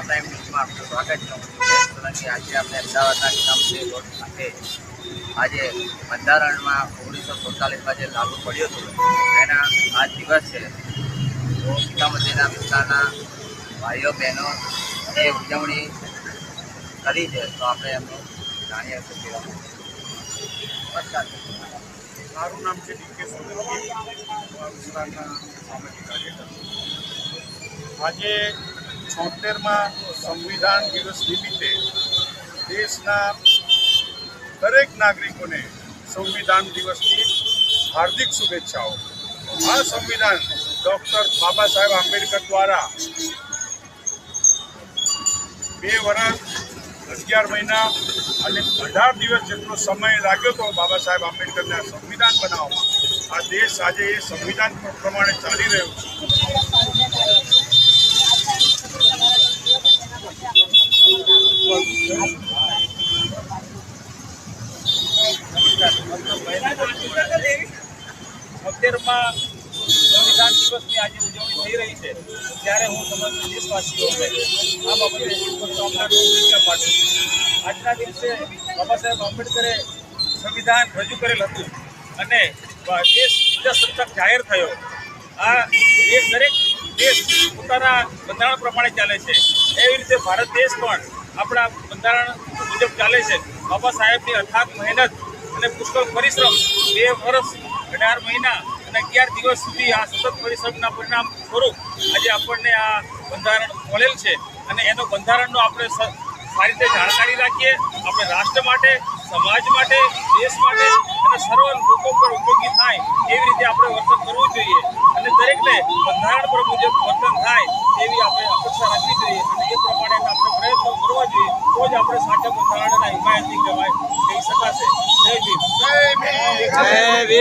India prime ન્યૂઝમાં આપનું સ્વાગત છે. સોલંકી. આજે આપણે અમદાવાદના નિઝામુદ્દીન રોડ ખાતે આજે બંધારણમાં ઓગણીસો સુડતાલીસમાં જે લાગુ પડ્યું હતું, એના આ દિવસ છે. તો નિઝામુદ્દીનના વિસ્તારના ભાઈઓ, બહેનો જે ઉજવણી કરી છે. તો આપણે એમનું જાણીએ તો મારું નામ છે ડીકે સોલંકી. આજે છોતેરમાં સંવિધાન દિવસ નિમિત્તે દેશના દરેક નાગરિકોને સંવિધાન દિવસની હાર્દિક શુભેચ્છાઓ. આ સંવિધાન ડૉક્ટર બાબા સાહેબ આંબેડકર દ્વારા બે વર્ષ અગિયાર મહિના અને અઢાર દિવસ જેટલો સમય લાગ્યો હતો બાબા સાહેબ આંબેડકરને સંવિધાન બનાવવામાં. આ દેશ આજે એ સંવિધાન પ્રમાણે ચાલી રહ્યો છે. અત્યારમાં સંવિધાન દિવસની આજે ઉજવણી થઈ રહી છે. ત્યારે હું સમગ્ર દેશવાસીઓને આ બાબતે છું. આજના દિવસે બાબા સાહેબ આંબેડકરે સંવિધાન રજૂ કરેલ હતું અને દેશ પ્રજાસત્તાક જાહેર થયો. આ દેશ દરેક દેશ પોતાના બંધારણ પ્રમાણે ચાલે છે. એવી રીતે ભારત દેશ પણ આપણા બંધારણ મુજબ ચાલે છે. બાબા સાહેબની અથાગ મહેનત અને પુષ્કળ પરિશ્રમ બે વર્ષ, અઢાર મહિના અને અગિયાર દિવસ સુધી આ સતત પરિશ્રમના પરિણામ સ્વરૂપ આજે આપણને આ બંધારણ મળેલ છે. અને એનો બંધારણનો આપણે સારી રીતે જાણકારી રાખીએ. આપણે રાષ્ટ્ર માટે, સમાજ માટે, દેશ માટે અને સર્વ લોકો પર ઉપયોગી થાય એવી રીતે આપણે વર્તન કરવું જોઈએ. અને દરેકને બંધારણ પર મુજબ વર્તન થાય એવી આપણે અપેક્ષા રાખવી જોઈએ અને એ પ્રમાણે આપણે પ્રયત્નો કરવા જોઈએ તો જ આપણે સાચા બંધારણના હિમાયતી કહેવાય કહી શકાશે. જય ભીમ. જય ભીમ.